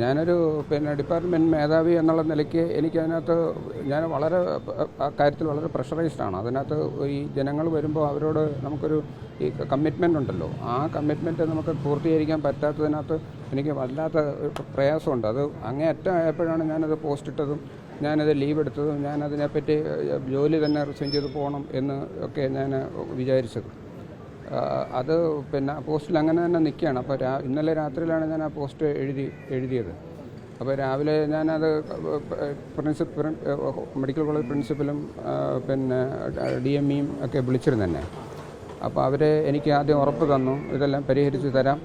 ഞാനൊരു പിന്നെ ഡിപ്പാർട്ട്മെന്റ് മേധാവി എന്നുള്ള നിലയ്ക്ക് എനിക്കതിനകത്ത് ഞാൻ വളരെ ആ കാര്യത്തിൽ വളരെ പ്രഷറൈസ്ഡ് ആണ് അതിനകത്ത് ഈ ജനങ്ങൾ വരുമ്പോൾ അവരോട് നമുക്കൊരു ഈ കമ്മിറ്റ്മെന്റ് ഉണ്ടല്ലോ. ആ കമ്മിറ്റ്മെന്റ് നമുക്ക് പൂർത്തീകരിക്കാൻ പറ്റാത്തതിനകത്ത് എനിക്ക് വല്ലാത്ത പ്രയാസമുണ്ട്. അത് അങ്ങേയറ്റം ആയപ്പോഴാണ് ഞാനത് പോസ്റ്റ് ഇട്ടതും ഞാനത് ലീവ് എടുത്തതും ഞാനതിനെപ്പറ്റി ജോലി തന്നെ റിസൈൻ ചെയ്ത് പോകണം എന്ന് ഒക്കെ ഞാൻ വിചാരിച്ചത്. അത് പിന്നെ പോസ്റ്റിൽ അങ്ങനെ തന്നെ നിൽക്കുകയാണ്. അപ്പോൾ രാ ഇന്നലെ രാത്രിയിലാണ് ഞാൻ ആ പോസ്റ്റ് എഴുതി എഴുതിയത്. അപ്പോൾ രാവിലെ ഞാനത് പ്രിൻസിപ്പൽ മെഡിക്കൽ കോളേജ് പ്രിൻസിപ്പലും പിന്നെ ഡി എം ഇയും ഒക്കെ വിളിച്ചിരുന്നു തന്നെ അപ്പോൾ അവരെ എനിക്ക് ആദ്യം ഉറപ്പ് തന്നു ഇതെല്ലാം പരിഹരിച്ച് തരാം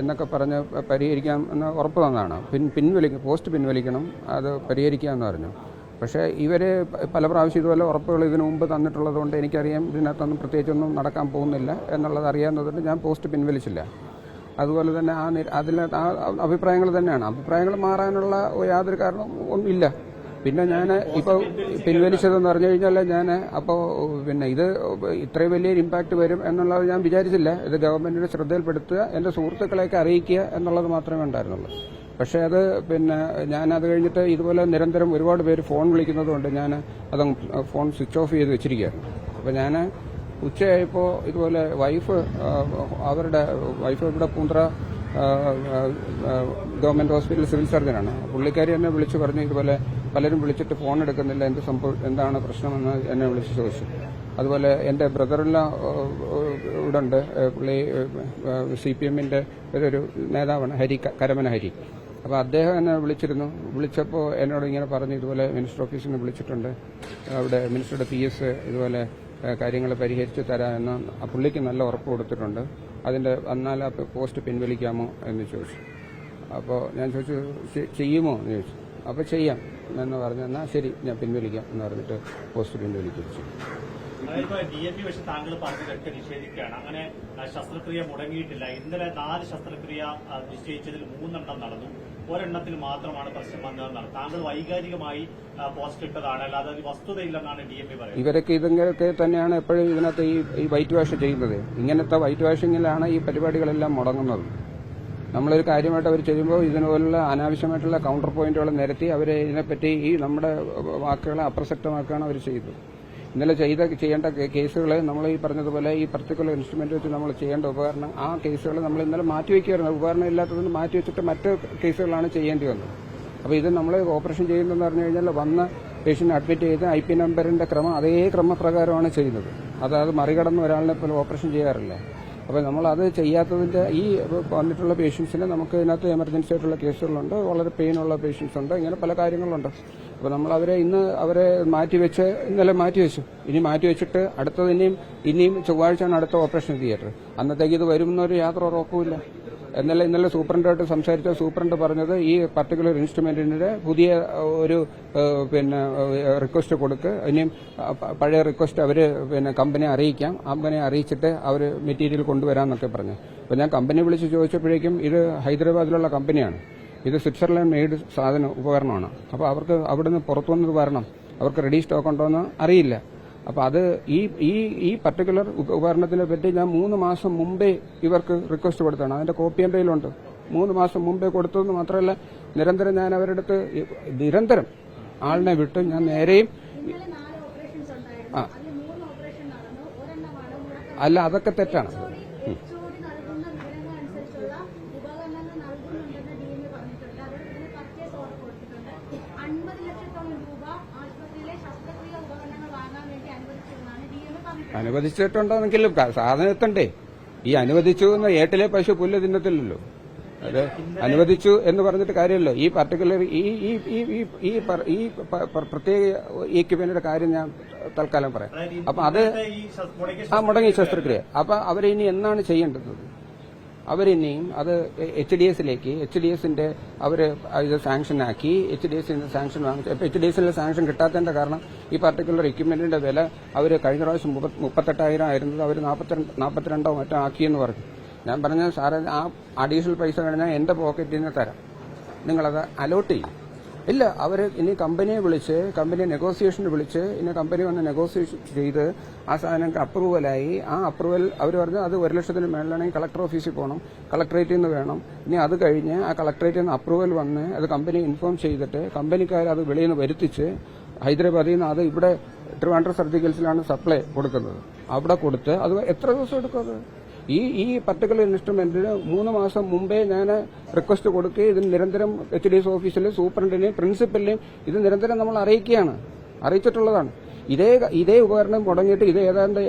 എന്നൊക്കെ പറഞ്ഞ് പരിഹരിക്കാം എന്ന് ഉറപ്പ് തന്നതാണ്. പിൻ പിൻവലിക്കും പോസ്റ്റ് പിൻവലിക്കണം അത് പരിഹരിക്കാമെന്ന് പറഞ്ഞു. പക്ഷേ ഇവർ പല പ്രാവശ്യം ഇതുപോലെ ഉറപ്പുകൾ ഇതിനു മുമ്പ് തന്നിട്ടുള്ളത് കൊണ്ട് എനിക്കറിയാം ഇതിനകത്തൊന്നും പ്രത്യേകിച്ചൊന്നും നടക്കാൻ പോകുന്നില്ല എന്നുള്ളത് അറിയാവുന്നതുകൊണ്ട് ഞാൻ പോസ്റ്റ് പിൻവലിച്ചില്ല. അതുപോലെ തന്നെ ആ അതിൽ ആ അഭിപ്രായങ്ങൾ തന്നെയാണ്. അഭിപ്രായങ്ങൾ മാറാനുള്ള യാതൊരു കാരണവും ഒന്നും ഇല്ല. പിന്നെ ഞാൻ ഇപ്പോൾ പിൻവലിച്ചതെന്ന് പറഞ്ഞു കഴിഞ്ഞാൽ ഞാൻ അപ്പോൾ പിന്നെ ഇത് ഇത്രയും വലിയൊരു ഇമ്പാക്റ്റ് വരും എന്നുള്ളത് ഞാൻ വിചാരിച്ചില്ല. ഇത് ഗവൺമെന്റിന്റെ ശ്രദ്ധയിൽപ്പെടുത്തുക എന്റെ സുഹൃത്തുക്കളെയൊക്കെ അറിയിക്കുക എന്നുള്ളത് മാത്രമേ ഉണ്ടായിരുന്നുള്ളൂ. പക്ഷേ അത് പിന്നെ ഞാൻ അത് കഴിഞ്ഞിട്ട് ഇതുപോലെ നിരന്തരം ഒരുപാട് പേര് ഫോൺ വിളിക്കുന്നതുകൊണ്ട് ഞാൻ അത് ഫോൺ സ്വിച്ച് ഓഫ് ചെയ്ത് വെച്ചിരിക്കുകയാണ് അപ്പോൾ ഞാൻ ഉച്ചയായപ്പോൾ ഇതുപോലെ വൈഫ് അവരുടെ വൈഫ് ഇവിടെ പൂന്ത്ര ഗവൺമെന്റ് ഹോസ്പിറ്റൽ സിവിൽ സർജനാണ്. പുള്ളിക്കാരി എന്നെ വിളിച്ചു പറഞ്ഞു ഇതുപോലെ പലരും വിളിച്ചിട്ട് ഫോൺ എടുക്കുന്നില്ല എന്ത് സംഭവം എന്താണ് പ്രശ്നമെന്ന് എന്നെ വിളിച്ച് ചോദിച്ചു. അതുപോലെ എന്റെ ബ്രദറെല്ലാം ഇവിടെ ഉണ്ട് പുള്ളി സി പി എമ്മിന്റെ ഒരു നേതാവാണ് ഹരി കരമന ഹരി. അപ്പോൾ അദ്ദേഹം എന്നെ വിളിച്ചിരുന്നു. വിളിച്ചപ്പോൾ എന്നോട് ഇങ്ങനെ പറഞ്ഞു ഇതുപോലെ മിനിസ്റ്റർ ഓഫീസിൽ നിന്ന് വിളിച്ചിട്ടുണ്ട്. അവിടെ മിനിസ്റ്ററുടെ പി എസ് ഇതുപോലെ കാര്യങ്ങൾ പരിഹരിച്ച് തരാമെന്ന് ആ പുള്ളിക്ക് നല്ല ഉറപ്പ് കൊടുത്തിട്ടുണ്ട്. അതിന്റെ എന്നാൽ ആ പോസ്റ്റ് പിൻവലിക്കാമോ എന്ന് ചോദിച്ചു. അപ്പോൾ ഞാൻ ചോദിച്ചു ചെയ്യുമോ? എന്ന് ചോദിച്ചു. അപ്പോൾ ചെയ്യാം എന്ന് പറഞ്ഞു എന്നാൽ ശരി ഞാൻ പിൻവലിക്കാം എന്ന് പറഞ്ഞിട്ട് പോസ്റ്റ് പിൻവലിക്കുകയും പക്ഷെ താങ്കൾ അങ്ങനെ ശസ്ത്രക്രിയ മുടങ്ങിയിട്ടില്ല. ഇന്നലെ നാല് ശസ്ത്രക്രിയ നിശ്ചയിച്ചതിൽ മൂന്നെണ്ണം നടന്നു. ഒരെണ്ണത്തിൽ മാത്രമാണ് പ്രശ്നം വന്നതെന്നാണ്. താങ്കൾ വൈകാരികമായി പോസ്റ്റ് ഇട്ടതാണ്. അല്ലാതെ ഒരു വസ്തുതയില്ലെന്നാണ് ഡി എം പി പറയുന്നത്. ഇവരൊക്കെ ഇതിങ്ങനെ തന്നെയാണ് എപ്പോഴും ഇതിനകത്ത് ഈ വൈറ്റ് വാഷ് ചെയ്യുന്നത്. ഇങ്ങനത്തെ വൈറ്റ് വാഷിങ്ങിലാണ് ഈ പരിപാടികളെല്ലാം മുടങ്ങുന്നത്. നമ്മളൊരു കാര്യമായിട്ട് അവർ ചെയ്യുമ്പോൾ ഇതിനുപോലുള്ള അനാവശ്യമായിട്ടുള്ള കൗണ്ടർ പോയിന്റുകൾ നിരത്തി അവരെ ഇതിനെപ്പറ്റി ഈ നമ്മുടെ വാക്കുകളെ അപ്രസക്തമാക്കുകയാണ് അവർ ചെയ്തത് ഇന്നലെ ചെയ്ത ചെയ്യേണ്ട കേസുകൾ നമ്മൾ ഈ പറഞ്ഞതുപോലെ ഈ പർട്ടിക്കുലർ ഇൻസ്ട്രുമെന്റ് വെച്ച് നമ്മൾ ചെയ്യേണ്ട ഉപകരണം ആ കേസുകൾ നമ്മൾ ഇന്നലെ മാറ്റിവെക്കുകയായിരുന്നു ഉപകരണം ഇല്ലാത്തതിന് മാറ്റിവെച്ചിട്ട് മറ്റ് കേസുകളാണ് ചെയ്യേണ്ടി വന്നത്. അപ്പോൾ ഇത് നമ്മൾ ഓപ്പറേഷൻ ചെയ്യുന്നതെന്ന് പറഞ്ഞു കഴിഞ്ഞാൽ വന്ന പേഷ്യന്റ് അഡ്മിറ്റ് ചെയ്ത് ഐ പി നമ്പറിന്റെ ക്രമം അതേ ക്രമപ്രകാരമാണ് ചെയ്യുന്നത്. അതായത് മറികടന്ന് ഒരാളിനെ പോലും ഓപ്പറേഷൻ ചെയ്യാറില്ല. അപ്പോൾ നമ്മൾ അത് ചെയ്യാത്തതിന്റെ ഈ വന്നിട്ടുള്ള പേഷ്യൻസിന് നമുക്ക് ഇതിനകത്ത് എമർജൻസി ആയിട്ടുള്ള കേസുകളുണ്ട്. വളരെ പെയിൻ ഉള്ള പേഷ്യൻസ് ഉണ്ട്. ഇങ്ങനെ പല കാര്യങ്ങളുണ്ട്. അപ്പോൾ നമ്മൾ അവരെ ഇന്ന് അവരെ മാറ്റിവെച്ച് ഇന്നലെ മാറ്റിവെച്ചു ഇനി മാറ്റിവെച്ചിട്ട് അടുത്തത് ഇനിയും ഇനിയും ചൊവ്വാഴ്ചയാണ് അടുത്ത ഓപ്പറേഷൻ തിയേറ്റർ അന്നത്തേക്ക് ഇത് വരുമെന്നൊരു യാത്ര ഉറപ്പുമില്ല എന്നല്ല ഇന്നലെ സൂപ്രണ്ടായിട്ട് സംസാരിച്ച സൂപ്രണ്ട് പറഞ്ഞത് ഈ പർട്ടിക്കുലർ ഇൻസ്ട്രുമെന്റിന്റെ പുതിയ ഒരു പിന്നെ റിക്വസ്റ്റ് കൊടുക്ക്. ഇനിയും പഴയ റിക്വസ്റ്റ് അവർ പിന്നെ കമ്പനിയെ അറിയിക്കാം. കമ്പനിയെ അറിയിച്ചിട്ട് അവർ മെറ്റീരിയൽ കൊണ്ടുവരാമെന്നൊക്കെ പറഞ്ഞു. അപ്പോൾ ഞാൻ കമ്പനി വിളിച്ച് ചോദിച്ചപ്പോഴേക്കും ഇത് ഹൈദരാബാദിലുള്ള കമ്പനിയാണ് ഇത് സ്വിറ്റ്സർലാൻഡ് മെയ്ഡ് സാധനം ഉപകരണമാണ്. അപ്പോൾ അവർക്ക് അവിടുന്ന് പുറത്തുനിന്ന് വരണം. അവർക്ക് റെഡി സ്റ്റോക്ക് ഉണ്ടോ എന്ന് അറിയില്ല. അപ്പൊ അത് ഈ ഈ ഈ പർട്ടിക്കുലർ ഉപകരണത്തിനെ പറ്റി ഞാൻ മൂന്ന് മാസം മുമ്പേ ഇവർക്ക് റിക്വസ്റ്റ് കൊടുത്താണ്. അതിന്റെ കോപ്പി എന്റെ കയ്യിലുണ്ട് മൂന്ന് മാസം മുമ്പേ കൊടുത്തതെന്ന് മാത്രമല്ല നിരന്തരം ഞാൻ അവരുടെ അടുത്ത് നിരന്തരം ആളിനെ വിട്ട് ഞാൻ നേരെയും അല്ല അതൊക്കെ തെറ്റാണ് എച്ച്ഒഡി നൽകുന്ന വിവരങ്ങൾ അനുസരിച്ചുള്ള ഉപകരണങ്ങൾ നൽകുന്നുണ്ടെന്ന് ഡി എം എ പറഞ്ഞിട്ടുണ്ട് അവരുടെ ഇതിന് പർച്ചേസ് ഓർഡർ കൊടുത്തിട്ടുണ്ട് അൻപത് ലക്ഷത്തോളം രൂപ ആശുപത്രിയിലെ ശസ്ത്രക്രിയ ഉപകരണങ്ങൾ വാങ്ങാൻ വേണ്ടി അനുവദിച്ചതെന്നാണ് ഡി പറഞ്ഞിട്ടുള്ളത് സാധനം എത്തണ്ടേ? ഈ അനുവദിച്ചു എന്ന് ഏട്ടിലെ പശു പുല്ല് തിന്നത്തില്ലല്ലോ. അത് അനുവദിച്ചു എന്ന് പറഞ്ഞിട്ട് കാര്യമല്ലോ ഈ പർട്ടിക്കുലർ ഈ ഈ ഈ ഈ പ്രത്യേക ഇക്യുപ്മെന്റിന്റെ കാര്യം ഞാൻ തൽക്കാലം പറയാം. അപ്പൊ അത് ആ മുടങ്ങി ശസ്ത്രക്രിയ. അപ്പൊ അവരിനി എന്നാണ് ചെയ്യേണ്ടത്? അവരിനിയും അത് എച്ച് ഡി എസിലേക്ക് എച്ച് ഡി എസിന്റെ അവർ ഇത് സാങ്ഷൻ ആക്കി എച്ച് ഡി എസിന്റെ സാങ്ഷൻ വാങ്ങിച്ചു. അപ്പൊ എച്ച് ഡി എസിന്റെ സാങ്ഷൻ കിട്ടാത്തതിന്റെ കാരണം ഈ പർട്ടിക്കുലർ എക്യുപ്മെന്റിന്റെ വില അവർ കഴിഞ്ഞ പ്രാവശ്യം മുപ്പ- മുപ്പത്തെട്ടായിരം ആയിരുന്നത് അവർ നാൽപ്പത്തിരണ്ടോ മറ്റോ ആക്കിയെന്ന് പറഞ്ഞു. ഞാൻ പറഞ്ഞ സാറേ ആ അഡീഷണൽ പൈസ കഴിഞ്ഞാൽ എന്റെ പോക്കറ്റിൽ നിന്ന് തരാം. നിങ്ങളത് അലോട്ട് ചെയ്യും. ഇല്ല അവർ ഇനി കമ്പനിയെ വിളിച്ച് കമ്പനി നെഗോസിയേഷന് വിളിച്ച് ഇനി കമ്പനി വന്ന് നെഗോസിയേഷൻ ചെയ്ത് ആ സാധനം അപ്രൂവലായി ആ അപ്രൂവൽ അവർ പറഞ്ഞു അത് ഒരു ലക്ഷത്തിന് മേളിലാണെങ്കിൽ കളക്ടർ ഓഫീസിൽ പോകണം. കളക്ടറേറ്റിൽ നിന്ന് വേണം. ഇനി അത് കഴിഞ്ഞ് ആ കളക്ടറേറ്റിൽ നിന്ന് അപ്രൂവൽ വന്ന് അത് കമ്പനി ഇൻഫോം ചെയ്തിട്ട് കമ്പനിക്കാർ അത് വെളിയിൽ നിന്ന് വരുത്തിച്ച് ഹൈദരാബാദിൽ നിന്ന് അത് ഇവിടെ ട്രിവാൻഡ്രം സർജിക്കൽസിലാണ് സപ്ലൈ കൊടുക്കുന്നത്. അവിടെ കൊടുത്ത് അത് എത്ര ദിവസം എടുക്കും അത്? ഈ ഈ പർട്ടിക്കുലർ ഇൻസ്ട്രുമെന്റിന് മൂന്ന് മാസം മുമ്പേ ഞാൻ റിക്വസ്റ്റ് കൊടുക്കുകയും ഇതിന് നിരന്തരം എച്ച് ഡി എസ് ഓഫീസിലെ സൂപ്രണ്ടിനെയും പ്രിൻസിപ്പലിനെയും ഇത് നിരന്തരം നമ്മൾ അറിയിക്കുകയാണ്. അറിയിച്ചിട്ടുള്ളതാണ്. ഇതേ ഇതേ ഉപകരണം മുടങ്ങിയിട്ട് ഇത് ഏതാണ്ട്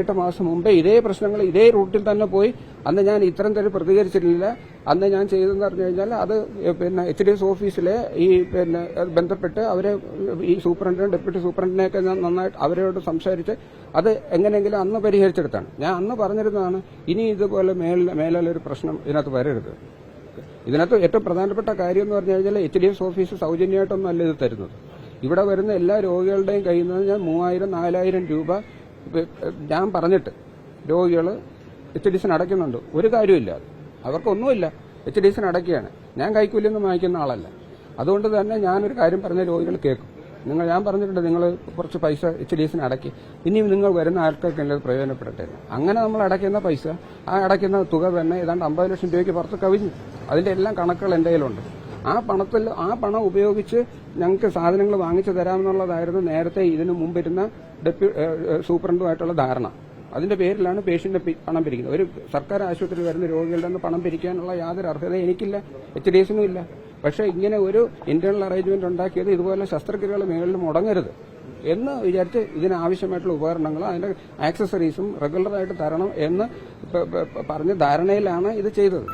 എട്ട് മാസം മുമ്പേ ഇതേ പ്രശ്നങ്ങൾ ഇതേ റൂട്ടിൽ തന്നെ പോയി. അന്ന് ഞാൻ ഇത്തരം തരം പ്രതികരിച്ചിട്ടില്ല. അന്ന് ഞാൻ ചെയ്തതെന്ന് പറഞ്ഞു കഴിഞ്ഞാൽ അത് പിന്നെ എച്ച് ഡി എസ് ഓഫീസിലെ ഈ പിന്നെ ബന്ധപ്പെട്ട് അവരെ ഈ സൂപ്രണ്ടിനും ഡെപ്യൂട്ടി സൂപ്രണ്ടിനെയൊക്കെ ഞാൻ നന്നായിട്ട് അവരോട് സംസാരിച്ച് അത് എങ്ങനെയെങ്കിലും അന്ന് പരിഹരിച്ചെടുത്താണ്. ഞാൻ അന്ന് പറഞ്ഞിരുന്നതാണ് ഇനി ഇതുപോലെ മേല മേലൊരു പ്രശ്നം ഇതിനകത്ത് വരരുത്. ഇതിനകത്ത് ഏറ്റവും പ്രധാനപ്പെട്ട കാര്യം എന്ന് പറഞ്ഞു കഴിഞ്ഞാൽ എച്ച് ഡി എസ് ഓഫീസ് സൗജന്യമായിട്ടൊന്നും അല്ല ഇത് തരുന്നത്. ഇവിടെ വരുന്ന എല്ലാ രോഗികളുടെയും കയ്യിൽ നിന്ന് ഞാൻ മൂവായിരം നാലായിരം രൂപ ഞാൻ പറഞ്ഞിട്ട് രോഗികൾ എച്ച് ഡി സി അടയ്ക്കുന്നുണ്ട്. ഒരു കാര്യമില്ല അവർക്കൊന്നുമില്ല. എച്ച് ഡി സി അടയ്ക്കുകയാണ്. ഞാൻ കൈക്കൂലിയൊന്നും വാങ്ങിക്കുന്ന ആളല്ല. അതുകൊണ്ട് തന്നെ ഞാനൊരു കാര്യം പറഞ്ഞ രോഗികൾ കേൾക്കും. നിങ്ങൾ ഞാൻ പറഞ്ഞിട്ടുണ്ട് നിങ്ങൾ കുറച്ച് പൈസ എച്ച് ഡി എസിന് അടക്കി. ഇനിയും നിങ്ങൾ വരുന്ന ആൾക്കൊക്കെ അത് പ്രയോജനപ്പെടട്ടെ അങ്ങനെ നമ്മൾ അടയ്ക്കുന്ന പൈസ ആ അടയ്ക്കുന്ന തുക തന്നെ ഏതാണ്ട് അമ്പത് ലക്ഷം രൂപയ്ക്ക് പുറത്ത് കവിഞ്ഞു അതിന്റെ എല്ലാം കണക്കുകൾ എന്റെ കയ്യിലുണ്ട്. ആ പണത്തിൽ ആ പണം ഉപയോഗിച്ച് ഞങ്ങൾക്ക് സാധനങ്ങൾ വാങ്ങിച്ചു തരാമെന്നുള്ളതായിരുന്നു നേരത്തെ ഇതിനു മുമ്പിരുന്ന ഡെപ്യൂ സൂപ്രണ്ടുമായിട്ടുള്ള ധാരണ. അതിന്റെ പേരിലാണ് പേഷ്യന്റ് പണം പിരിക്കുന്നത്. ഒരു സർക്കാർ ആശുപത്രിയിൽ വരുന്ന രോഗികളുടെ നിന്ന് പണം പിരിക്കാനുള്ള യാതൊരു അർഹത എനിക്കില്ല. എച്ച് ഡി എസിനും ഇല്ല. പക്ഷേ ഇങ്ങനെ ഒരു ഇന്റേണൽ അറേഞ്ച്മെന്റ് ഉണ്ടാക്കിയത് ഇതുപോലെ ശസ്ത്രക്രിയകൾ മേളിൽ മുടങ്ങരുത് എന്ന് വിചാരിച്ച് ഇതിനാവശ്യമായിട്ടുള്ള ഉപകരണങ്ങൾ അതിന്റെ ആക്സസറീസും റെഗുലറായിട്ട് തരണം എന്ന് പറഞ്ഞ ധാരണയിലാണ് ഇത് ചെയ്തത്.